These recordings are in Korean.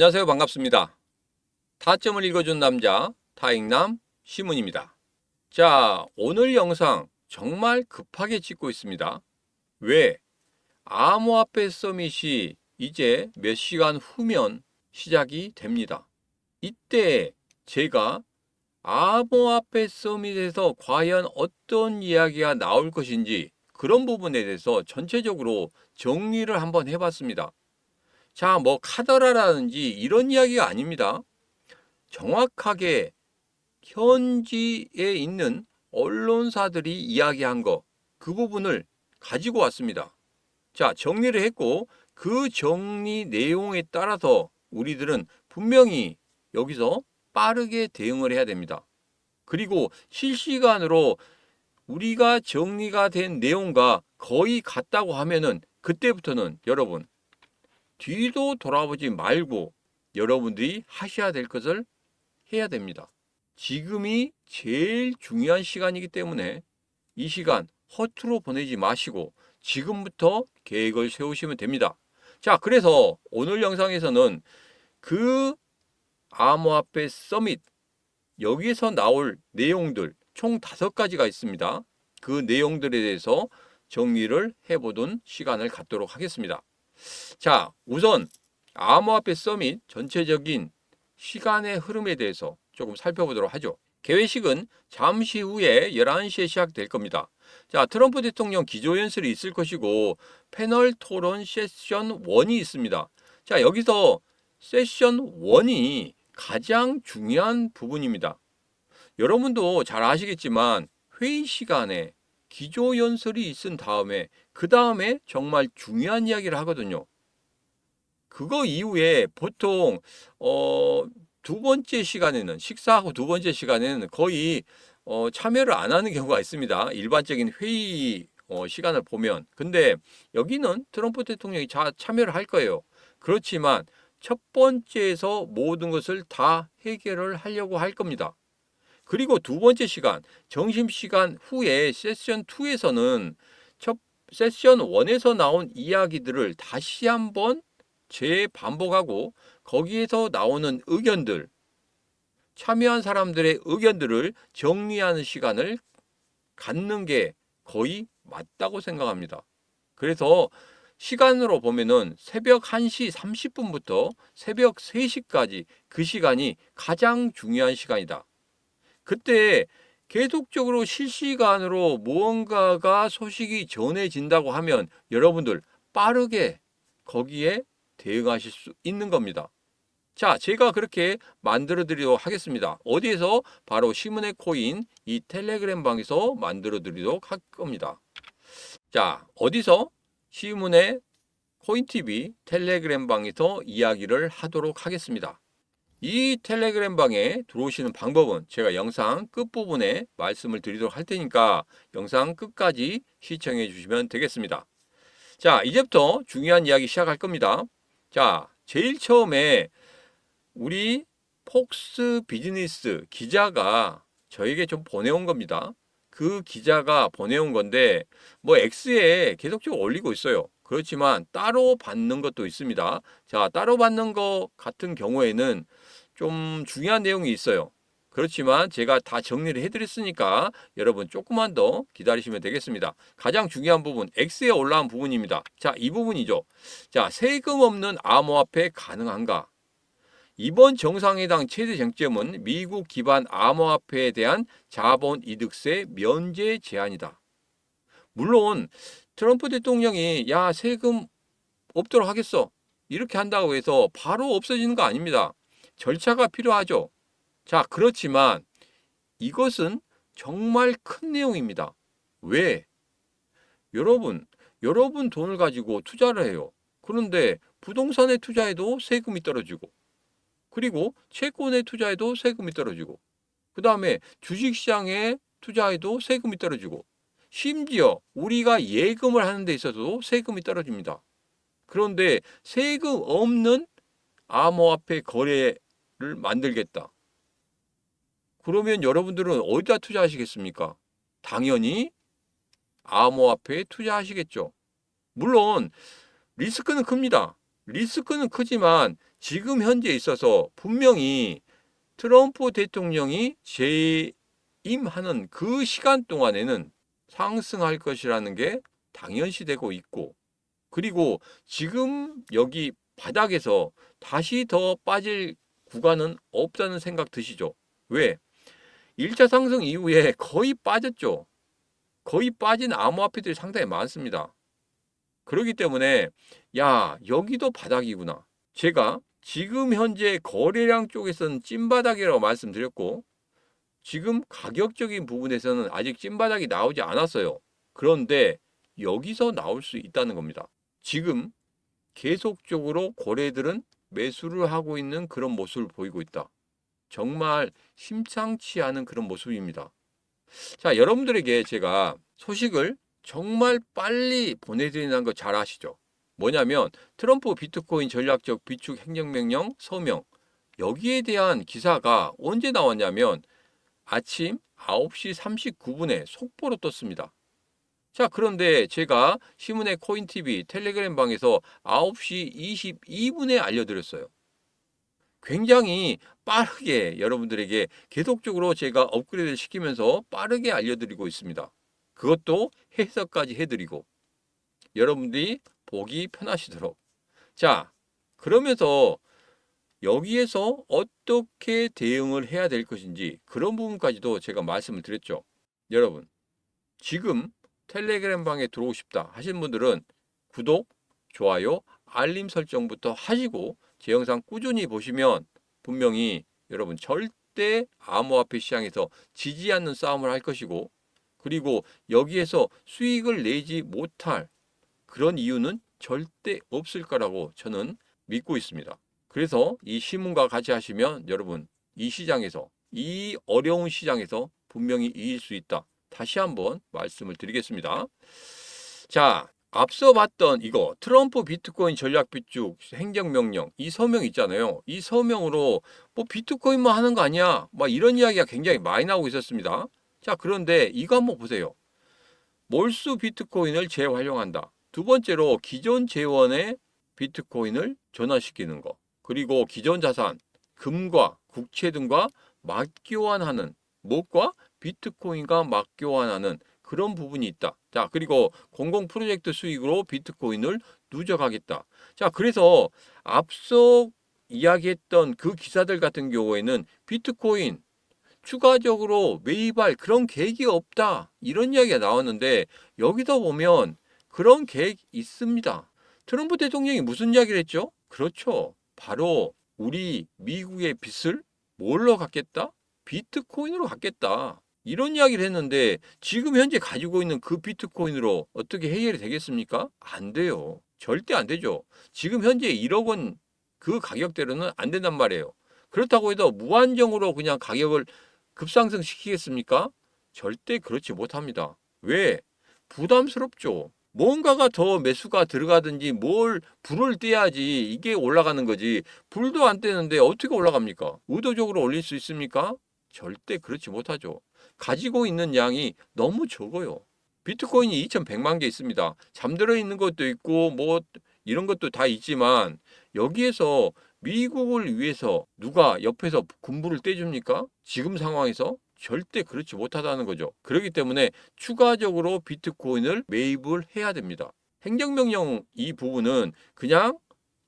안녕하세요. 반갑습니다. 타점을 읽어준 남자, 타익남 시문입니다. 자, 오늘 영상 정말 급하게 찍고 있습니다. 왜? 암호화폐 서밋이 이제 몇 시간 후면 시작이 됩니다. 이때 제가 암호화폐 서밋에서 과연 어떤 이야기가 나올 것인지 그런 부분에 대해서 전체적으로 정리를 한번 해봤습니다. 자, 뭐 카더라라든지 이런 이야기가 아닙니다. 정확하게 현지에 있는 언론사들이 이야기한 거, 그 부분을 가지고 왔습니다. 자, 정리를 했고, 그 정리 내용에 따라서 우리들은 분명히 여기서 빠르게 대응을 해야 됩니다. 그리고 실시간으로 우리가 정리가 된 내용과 거의 같다고 하면은 그때부터는 여러분 뒤도 돌아보지 말고 여러분들이 하셔야 될 것을 해야 됩니다. 지금이 제일 중요한 시간이기 때문에 이 시간 허투루 보내지 마시고 지금부터 계획을 세우시면 됩니다. 자, 그래서 오늘 영상에서는 그 암호화폐 서밋 여기서 나올 내용들 총 다섯 가지가 있습니다. 그 내용들에 대해서 정리를 해보던 시간을 갖도록 하겠습니다. 자, 우선 암호화폐 서밋 전체적인 시간의 흐름에 대해서 조금 살펴보도록 하죠. 개회식은 잠시 후에 11시에 시작될 겁니다. 자, 트럼프 대통령 기조연설이 있을 것이고 패널 토론 세션 1이 있습니다. 자, 여기서 세션 1이 가장 중요한 부분입니다. 여러분도 잘 아시겠지만 회의 시간에 기조연설이 있은 다음에 그 다음에 정말 중요한 이야기를 하거든요. 그거 이후에 보통 어, 두 번째 시간에는 식사하고 두 번째 시간에는 거의 어, 참여를 안 하는 경우가 있습니다. 일반적인 회의 어, 시간을 보면. 근데 여기는 트럼프 대통령이 자, 참여를 할 거예요. 그렇지만 첫 번째에서 모든 것을 다 해결을 하려고 할 겁니다. 그리고 두 번째 시간, 점심 시간 후에 세션 2에서는 첫 세션 1에서 나온 이야기들을 다시 한번 재반복하고 거기에서 나오는 의견들, 참여한 사람들의 의견들을 정리하는 시간을 갖는 게 거의 맞다고 생각합니다. 그래서 시간으로 보면은 새벽 1시 30분부터 새벽 3시까지 그 시간이 가장 중요한 시간이다. 그때 계속적으로 실시간으로 무언가가 소식이 전해진다고 하면 여러분들 빠르게 거기에 대응하실 수 있는 겁니다. 자, 제가 그렇게 만들어 드리도록 하겠습니다. 어디에서? 바로 시문의 코인 이 텔레그램 방에서 만들어 드리도록 할 겁니다. 자, 어디서? 시문의 코인TV 텔레그램 방에서 이야기를 하도록 하겠습니다. 이 텔레그램 방에 들어오시는 방법은 제가 영상 끝부분에 말씀을 드리도록 할 테니까 영상 끝까지 시청해 주시면 되겠습니다. 자, 이제부터 중요한 이야기 시작할 겁니다. 자, 제일 처음에 우리 폭스 비즈니스 기자가 저에게 좀 보내온 겁니다. 그 기자가 보내온 건데 뭐 X에 계속적으로 올리고 있어요. 그렇지만 따로 받는 것도 있습니다. 자, 따로 받는 것 같은 경우에는 좀 중요한 내용이 있어요. 그렇지만 제가 다 정리를 해드렸으니까 여러분 조금만 더 기다리시면 되겠습니다. 가장 중요한 부분, X에 올라온 부분입니다. 자, 이 부분이죠. 자, 세금 없는 암호화폐 가능한가? 이번 정상회담 최대 쟁점은 미국 기반 암호화폐에 대한 자본 이득세 면제 제한이다. 물론 트럼프 대통령이 야 세금 없도록 하겠어 이렇게 한다고 해서 바로 없어지는 거 아닙니다. 절차가 필요하죠. 자 그렇지만 이것은 정말 큰 내용입니다. 왜? 여러분 여러분 돈을 가지고 투자를 해요. 그런데 부동산에 투자해도 세금이 떨어지고 그리고 채권에 투자해도 세금이 떨어지고 그 다음에 주식시장에 투자해도 세금이 떨어지고 심지어 우리가 예금을 하는 데 있어서도 세금이 떨어집니다. 그런데 세금 없는 암호화폐 거래를 만들겠다. 그러면 여러분들은 어디다 투자하시겠습니까? 당연히 암호화폐에 투자하시겠죠. 물론 리스크는 큽니다. 리스크는 크지만 지금 현재 있어서 분명히 트럼프 대통령이 재임하는 그 시간 동안에는 상승할 것이라는 게 당연시되고 있고 그리고 지금 여기 바닥에서 다시 더 빠질 구간은 없다는 생각 드시죠? 왜? 1차 상승 이후에 거의 빠졌죠. 거의 빠진 암호화폐들이 상당히 많습니다. 그렇기 때문에 야 여기도 바닥이구나. 제가 지금 현재 거래량 쪽에서는 찐바닥이라고 말씀드렸고 지금 가격적인 부분에서는 아직 찐바닥이 나오지 않았어요. 그런데 여기서 나올 수 있다는 겁니다. 지금 계속적으로 거래들은 매수를 하고 있는 그런 모습을 보이고 있다. 정말 심상치 않은 그런 모습입니다. 자, 여러분들에게 제가 소식을 정말 빨리 보내드리는 거 잘 아시죠? 뭐냐면 트럼프 비트코인 전략적 비축 행정명령 서명 여기에 대한 기사가 언제 나왔냐면 아침 9시 39분에 속보로 떴습니다. 자, 그런데 제가 신문의 코인TV 텔레그램 방에서 9시 22분에 알려드렸어요. 굉장히 빠르게 여러분들에게 계속적으로 제가 업그레이드 시키면서 빠르게 알려드리고 있습니다. 그것도 해석까지 해드리고 여러분들이 보기 편하시도록. 자, 그러면서 여기에서 어떻게 대응을 해야 될 것인지 그런 부분까지도 제가 말씀을 드렸죠. 여러분, 지금 텔레그램 방에 들어오고 싶다 하신 분들은 구독, 좋아요, 알림 설정부터 하시고 제 영상 꾸준히 보시면 분명히 여러분 절대 암호화폐 시장에서 지지 않는 싸움을 할 것이고 그리고 여기에서 수익을 내지 못할 그런 이유는 절대 없을 거라고 저는 믿고 있습니다. 그래서 이 신문과 같이 하시면 여러분 이 시장에서 이 어려운 시장에서 분명히 이길 수 있다. 다시 한번 말씀을 드리겠습니다. 자, 앞서 봤던 이거 트럼프 비트코인 전략 비축 행정명령 이 서명 있잖아요. 이 서명으로 뭐 비트코인만 하는 거 아니야? 막 이런 이야기가 굉장히 많이 나오고 있었습니다. 자, 그런데 이거 한번 보세요. 몰수 비트코인을 재활용한다. 두 번째로 기존 재원의 비트코인을 전환시키는 거. 그리고 기존 자산, 금과 국채 등과 맞교환하는 무엇과 비트코인과 맞교환하는 그런 부분이 있다. 자, 그리고 공공 프로젝트 수익으로 비트코인을 누적하겠다. 자, 그래서 앞서 이야기했던 그 기사들 같은 경우에는 비트코인 추가적으로 매입할 그런 계획이 없다. 이런 이야기가 나왔는데 여기서 보면 그런 계획 있습니다. 트럼프 대통령이 무슨 이야기를 했죠? 그렇죠. 바로 우리 미국의 빚을 뭘로 갚겠다? 비트코인으로 갚겠다. 이런 이야기를 했는데 지금 현재 가지고 있는 그 비트코인으로 어떻게 해결이 되겠습니까? 안 돼요. 절대 안 되죠. 지금 현재 1억 원 그 가격대로는 안 된단 말이에요. 그렇다고 해도 무한정으로 그냥 가격을 급상승 시키겠습니까? 절대 그렇지 못합니다. 왜? 부담스럽죠. 뭔가가 더 매수가 들어가든지 뭘 불을 떼야지 이게 올라가는 거지. 불도 안 떼는데 어떻게 올라갑니까? 의도적으로 올릴 수 있습니까? 절대 그렇지 못하죠. 가지고 있는 양이 너무 적어요. 비트코인이 2,100만 개 있습니다. 잠들어 있는 것도 있고 뭐 이런 것도 다 있지만 여기에서 미국을 위해서 누가 옆에서 군부를 떼줍니까? 지금 상황에서 절대 그렇지 못하다는 거죠. 그렇기 때문에 추가적으로 비트코인을 매입을 해야 됩니다. 행정명령 이 부분은 그냥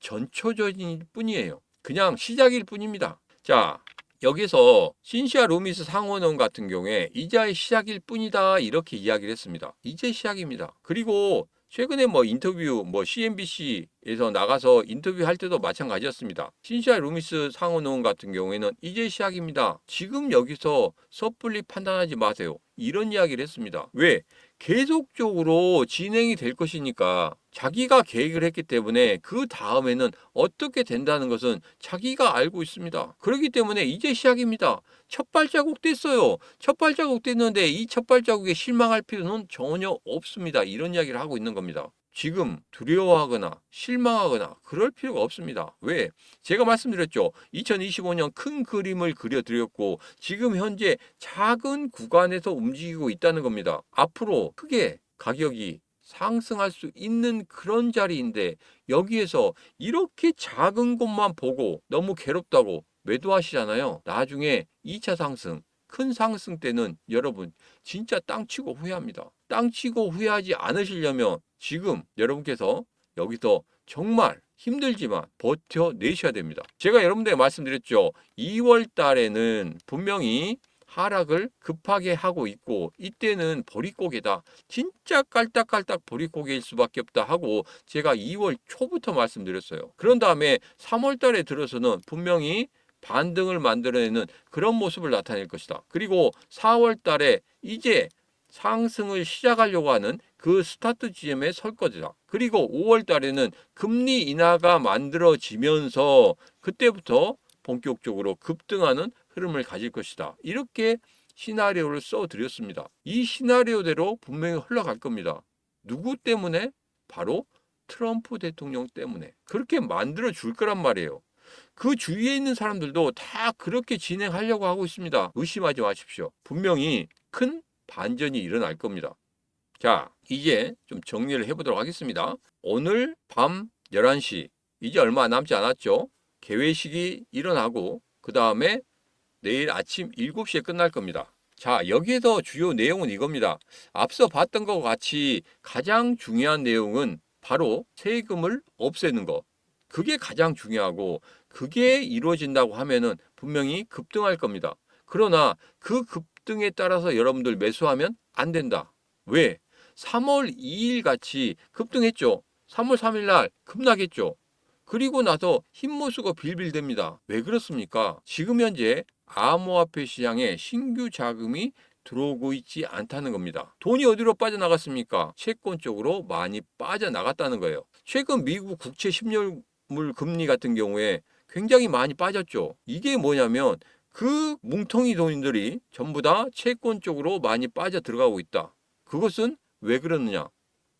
전초전일 뿐이에요. 그냥 시작일 뿐입니다. 자, 여기서 신시아 루미스 상원원 같은 경우에 이자의 시작일 뿐이다 이렇게 이야기를 했습니다. 이제 시작입니다. 그리고 최근에 뭐 인터뷰 뭐 CNBC에서 나가서 인터뷰할 때도 마찬가지였습니다. 신시아 루미스 상원원 같은 경우에는 이제 시작입니다. 지금 여기서 섣불리 판단하지 마세요. 이런 이야기를 했습니다. 왜? 계속적으로 진행이 될 것이니까 자기가 계획을 했기 때문에 그 다음에는 어떻게 된다는 것은 자기가 알고 있습니다. 그렇기 때문에 이제 시작입니다. 첫 발자국 뗐어요. 첫 발자국 뗐는데 이 첫 발자국에 실망할 필요는 전혀 없습니다. 이런 이야기를 하고 있는 겁니다. 지금 두려워하거나 실망하거나 그럴 필요가 없습니다. 왜? 제가 말씀드렸죠. 2025년 큰 그림을 그려드렸고 지금 현재 작은 구간에서 움직이고 있다는 겁니다. 앞으로 크게 가격이 상승할 수 있는 그런 자리인데 여기에서 이렇게 작은 것만 보고 너무 괴롭다고 매도하시잖아요. 나중에 2차 상승, 큰 상승 때는 여러분 진짜 땅 치고 후회합니다. 땅 치고 후회하지 않으시려면 지금 여러분께서 여기서 정말 힘들지만 버텨내셔야 됩니다. 제가 여러분들에게 말씀드렸죠. 2월 달에는 분명히 하락을 급하게 하고 있고 이때는 보릿고개다. 진짜 깔딱깔딱 보릿고개일 수밖에 없다 하고 제가 2월 초부터 말씀드렸어요. 그런 다음에 3월 달에 들어서는 분명히 반등을 만들어내는 그런 모습을 나타낼 것이다. 그리고 4월 달에 이제 상승을 시작하려고 하는 그 스타트 지점에 설 것이다. 그리고 5월 달에는 금리 인하가 만들어지면서 그때부터 본격적으로 급등하는 흐름을 가질 것이다. 이렇게 시나리오를 써 드렸습니다. 이 시나리오대로 분명히 흘러갈 겁니다. 누구 때문에? 바로 트럼프 대통령 때문에. 그렇게 만들어 줄 거란 말이에요. 그 주위에 있는 사람들도 다 그렇게 진행하려고 하고 있습니다. 의심하지 마십시오. 분명히 큰 반전이 일어날 겁니다. 자, 이제 좀 정리를 해보도록 하겠습니다. 오늘 밤 11시, 이제 얼마 남지 않았죠? 개회식이 일어나고, 그 다음에 내일 아침 7시에 끝날 겁니다. 자, 여기에서 주요 내용은 이겁니다. 앞서 봤던 것과 같이 가장 중요한 내용은 바로 세금을 없애는 것. 그게 가장 중요하고, 그게 이루어진다고 하면은 분명히 급등할 겁니다. 그러나 그 급등에 따라서 여러분들 매수하면 안 된다. 왜? 3월 2일 같이 급등했죠. 3월 3일 날 급락했죠. 그리고 나서 흰모 쓰고 빌빌댑니다. 왜 그렇습니까? 지금 현재 암호화폐 시장에 신규 자금이 들어오고 있지 않다는 겁니다. 돈이 어디로 빠져나갔습니까? 채권 쪽으로 많이 빠져나갔다는 거예요. 최근 미국 국채 10년물 금리 같은 경우에 굉장히 많이 빠졌죠. 이게 뭐냐면 그 뭉텅이 돈들이 전부 다 채권 쪽으로 많이 빠져 들어가고 있다. 그것은 왜 그러느냐?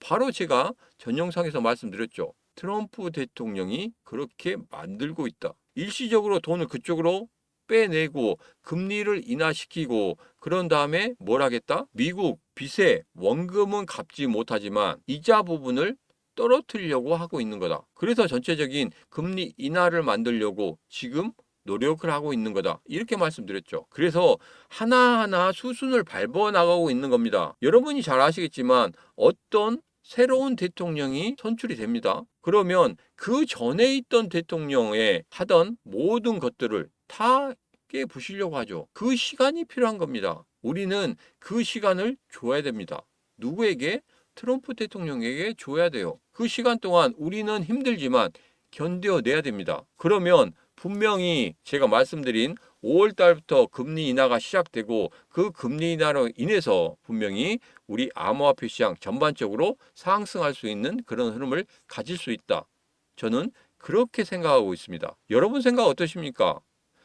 바로 제가 전 영상에서 말씀드렸죠. 트럼프 대통령이 그렇게 만들고 있다. 일시적으로 돈을 그쪽으로 빼내고 금리를 인하시키고 그런 다음에 뭘 하겠다? 미국 빚에 원금은 갚지 못하지만 이자 부분을 떨어뜨리려고 하고 있는 거다. 그래서 전체적인 금리 인하를 만들려고 지금 노력을 하고 있는 거다. 이렇게 말씀드렸죠. 그래서 하나하나 수순을 밟아 나가고 있는 겁니다. 여러분이 잘 아시겠지만 어떤 새로운 대통령이 선출이 됩니다. 그러면 그 전에 있던 대통령의 하던 모든 것들을 다 깨부시려고 하죠. 그 시간이 필요한 겁니다. 우리는 그 시간을 줘야 됩니다. 누구에게? 트럼프 대통령에게 줘야 돼요. 그 시간 동안 우리는 힘들지만 견뎌내야 됩니다. 그러면 분명히 제가 말씀드린 5월 달부터 금리 인하가 시작되고 그 금리 인하로 인해서 분명히 우리 암호화폐 시장 전반적으로 상승할 수 있는 그런 흐름을 가질 수 있다. 저는 그렇게 생각하고 있습니다. 여러분 생각 어떠십니까?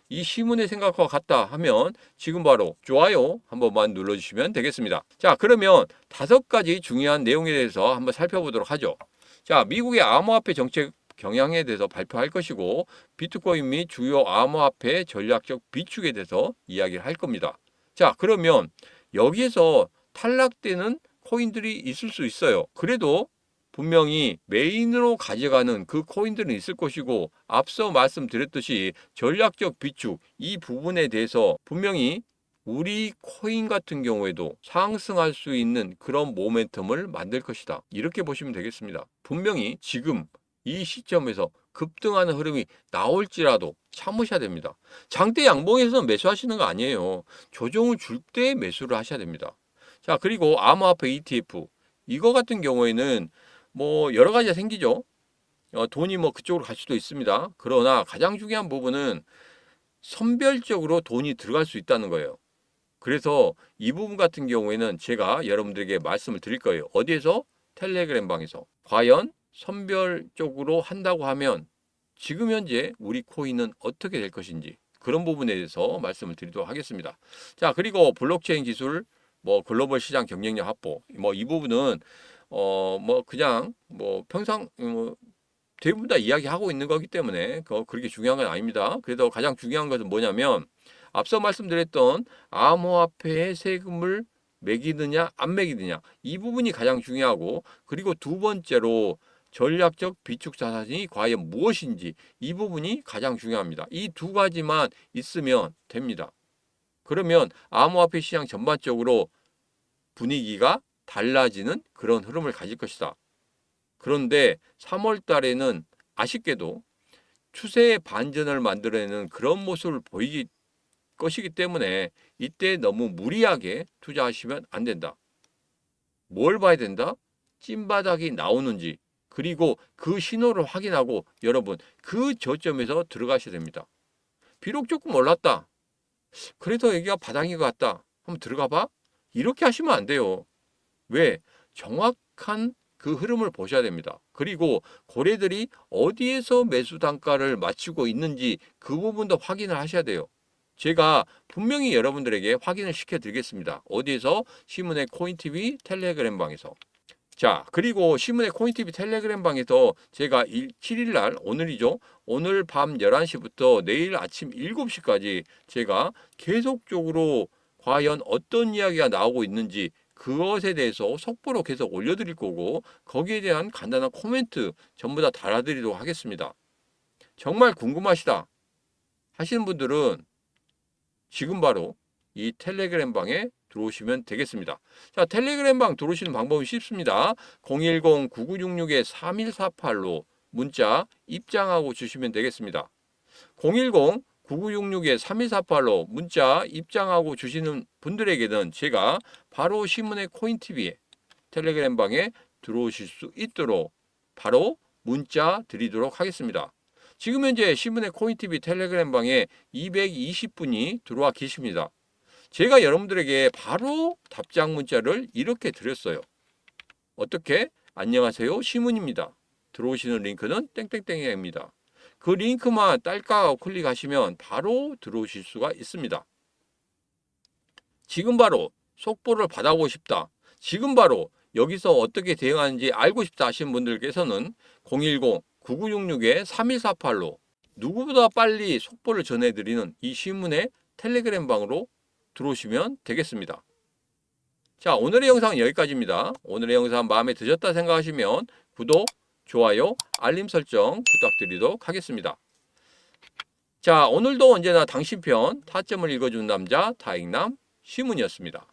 이 시문의 생각과 같다 하면 지금 바로 좋아요 한 번만 눌러주시면 되겠습니다. 자, 그러면 다섯 가지 중요한 내용에 대해서 한번 살펴보도록 하죠. 자, 미국의 암호화폐 정책 경향에 대해서 발표할 것이고 비트코인 및 주요 암호화폐 전략적 비축에 대해서 이야기를 할 겁니다. 자, 그러면 여기에서 탈락되는 코인들이 있을 수 있어요. 그래도 분명히 메인으로 가져가는 그 코인들은 있을 것이고 앞서 말씀드렸듯이 전략적 비축 이 부분에 대해서 분명히 우리 코인 같은 경우에도 상승할 수 있는 그런 모멘텀을 만들 것이다. 이렇게 보시면 되겠습니다. 분명히 지금 이 시점에서 급등하는 흐름이 나올지라도 참으셔야 됩니다. 장대 양봉에서는 매수하시는 거 아니에요. 조정을 줄 때 매수를 하셔야 됩니다. 자, 그리고 암호화폐 ETF 이거 같은 경우에는 뭐 여러 가지가 생기죠. 어, 돈이 뭐 그쪽으로 갈 수도 있습니다. 그러나 가장 중요한 부분은 선별적으로 돈이 들어갈 수 있다는 거예요. 그래서 이 부분 같은 경우에는 제가 여러분들에게 말씀을 드릴 거예요. 어디에서? 텔레그램 방에서. 과연 선별적으로 한다고 하면 지금 현재 우리 코인은 어떻게 될 것인지 그런 부분에 대해서 말씀을 드리도록 하겠습니다. 자, 그리고 블록체인 기술, 뭐 글로벌 시장 경쟁력 확보, 뭐 이 부분은 어 뭐 그냥 뭐 평상 뭐 대부분 다 이야기하고 있는 거기 때문에 그 그렇게 중요한 건 아닙니다. 그래도 가장 중요한 것은 뭐냐면 앞서 말씀드렸던 암호화폐의 세금을 매기느냐 안 매기느냐 이 부분이 가장 중요하고 그리고 두 번째로 전략적 비축 자산이 과연 무엇인지 이 부분이 가장 중요합니다. 이 두 가지만 있으면 됩니다. 그러면 암호화폐 시장 전반적으로 분위기가 달라지는 그런 흐름을 가질 것이다. 그런데 3월 달에는 아쉽게도 추세의 반전을 만들어내는 그런 모습을 보이기 것이기 때문에 이때 너무 무리하게 투자하시면 안 된다. 뭘 봐야 된다? 찐바닥이 나오는지 그리고 그 신호를 확인하고 여러분 그 저점에서 들어가셔야 됩니다. 비록 조금 올랐다. 그래도 여기가 바닥인 것 같다. 한번 들어가 봐. 이렇게 하시면 안 돼요. 왜? 정확한 그 흐름을 보셔야 됩니다. 그리고 고래들이 어디에서 매수 단가를 맞추고 있는지 그 부분도 확인을 하셔야 돼요. 제가 분명히 여러분들에게 확인을 시켜 드리겠습니다. 어디에서? 신문의 코인TV 텔레그램 방에서. 자, 그리고 신문의 코인TV 텔레그램 방에서 제가 7일 날 오늘이죠. 오늘 밤 11시부터 내일 아침 7시까지 제가 계속적으로 과연 어떤 이야기가 나오고 있는지 그것에 대해서 속보로 계속 올려드릴 거고 거기에 대한 간단한 코멘트 전부 다 달아드리도록 하겠습니다. 정말 궁금하시다 하시는 분들은 지금 바로 이 텔레그램 방에 들어오시면 되겠습니다. 자, 텔레그램 방 들어오시는 방법이 쉽습니다. 010-9966-3148로 문자 입장하고 주시면 되겠습니다. 010-9966-3148로 문자 입장하고 주시는 분들에게는 제가 바로 신문의 코인TV에 텔레그램 방에 들어오실 수 있도록 바로 문자 드리도록 하겠습니다. 지금 현재 신문의 코인TV 텔레그램 방에 220분이 들어와 계십니다. 제가 여러분들에게 바로 답장 문자를 이렇게 드렸어요. 어떻게? 안녕하세요. 시문입니다. 들어오시는 링크는 땡땡땡입니다. 그 링크만 딸깍하고 클릭하시면 바로 들어오실 수가 있습니다. 지금 바로 속보를 받아보고 싶다. 지금 바로 여기서 어떻게 대응하는지 알고 싶다 하시는 분들께서는 010-9966-3148로 누구보다 빨리 속보를 전해드리는 이 신문의 텔레그램 방으로 들어오시면 되겠습니다. 자, 오늘의 영상은 여기까지입니다. 오늘의 영상 마음에 드셨다 생각하시면 구독, 좋아요, 알림 설정 부탁드리도록 하겠습니다. 자, 오늘도 언제나 당신 편 타점을 읽어주는 남자 다익남 시문이었습니다.